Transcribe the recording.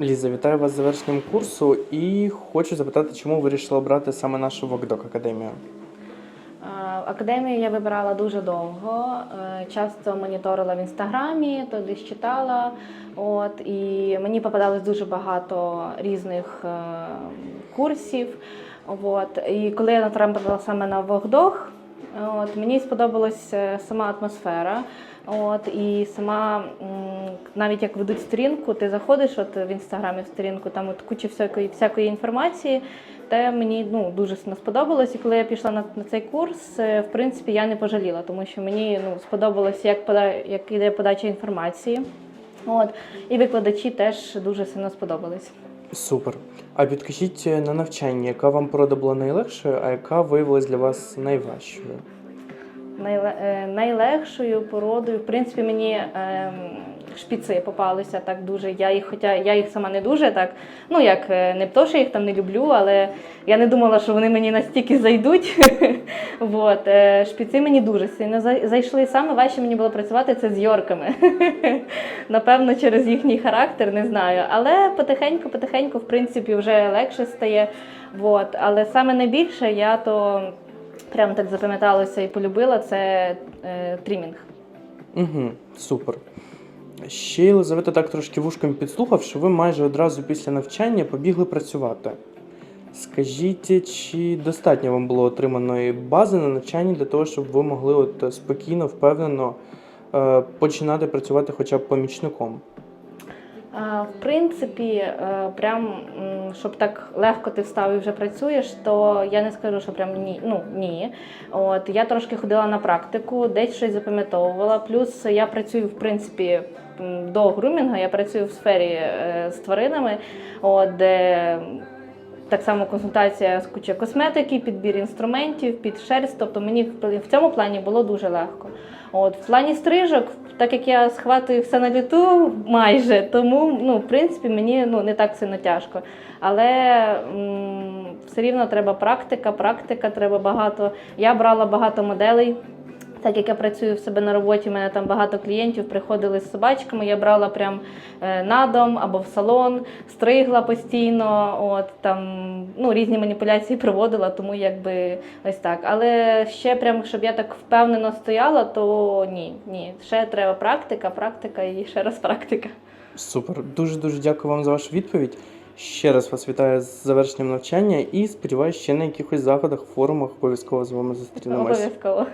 Ліза, вітаю вас з завершенням курсу і хочу запитати, чому ви вирішили обрати саме нашу Вокдок Академію? Е, Академію я вибирала дуже довго. е, Часто моніторила в інстаграмі, то десь читала. От, і мені попадалось дуже багато різних е, курсів. От, і коли я натрапила саме на Вогдох, от, мені сподобалась е, сама атмосфера. От, і сама, навіть як ведуть сторінку, ти заходиш от в інстаграмі в сторінку, там от куча всякої, всякої інформації. Те мені ну, дуже сильно сподобалось. І коли я пішла на, на цей курс, е, в принципі, я не пожаліла, тому що мені ну, сподобалось, як, пода, як іде подача інформації. От. І викладачі теж дуже сильно сподобались. Супер. А підкажіть е, на навчання, яка вам порода була найлегшою, а яка виявилась для вас найважчою? Найле, е, найлегшою породою, в принципі, мені ем, шпіци попалися так дуже. Я їх, хоча я їх сама не дуже так. Ну як е, не то, що я їх там не люблю, але я не думала, що вони мені настільки зайдуть. е, Шпіци мені дуже сильно зайшли. Саме важче мені було працювати це з йорками. Напевно, через їхній характер, не знаю. Але потихеньку, потихеньку, в принципі, вже легше стає. Але саме найбільше я то прям так запам'яталося і полюбила це е, трімінг. Угу, супер. Ще Єлизавета так трошки вушком підслухав, що ви майже одразу після навчання побігли працювати. Скажіть, чи достатньо вам було отриманої бази на навчанні для того, щоб ви могли от спокійно, впевнено е, починати працювати хоча б помічником? В принципі, е, прям щоб так легко ти встав і вже працюєш, то я не скажу, що прям ні. Ну ні. От я трошки ходила на практику, десь щось запам'ятовувала. Плюс я працюю в принципі до грумінгу, я працюю в сфері е, з тваринами, от, де так само консультація з куча косметики, підбір інструментів, під шерсть. Тобто мені в цьому плані було дуже легко. От в плані стрижок, так як я схватую все на літу майже, тому ну, в принципі мені ну, не так сильно тяжко. Але м, все рівно треба практика, практика треба багато. Я брала багато моделей. Так як я працюю в себе на роботі, в мене там багато клієнтів приходили з собачками. Я брала прям е, на дом або в салон, стригла постійно, от там ну різні маніпуляції проводила, тому якби ось так. Але ще прям, щоб я так впевнено стояла, то ні, ні. Ще треба практика, практика і ще раз практика. Супер. Дуже дуже дякую вам за вашу відповідь. Ще раз вас вітаю з завершенням навчання і сподіваюся, ще на якихось заходах, форумах обов'язково з вами зустрінемось. Обов'язково.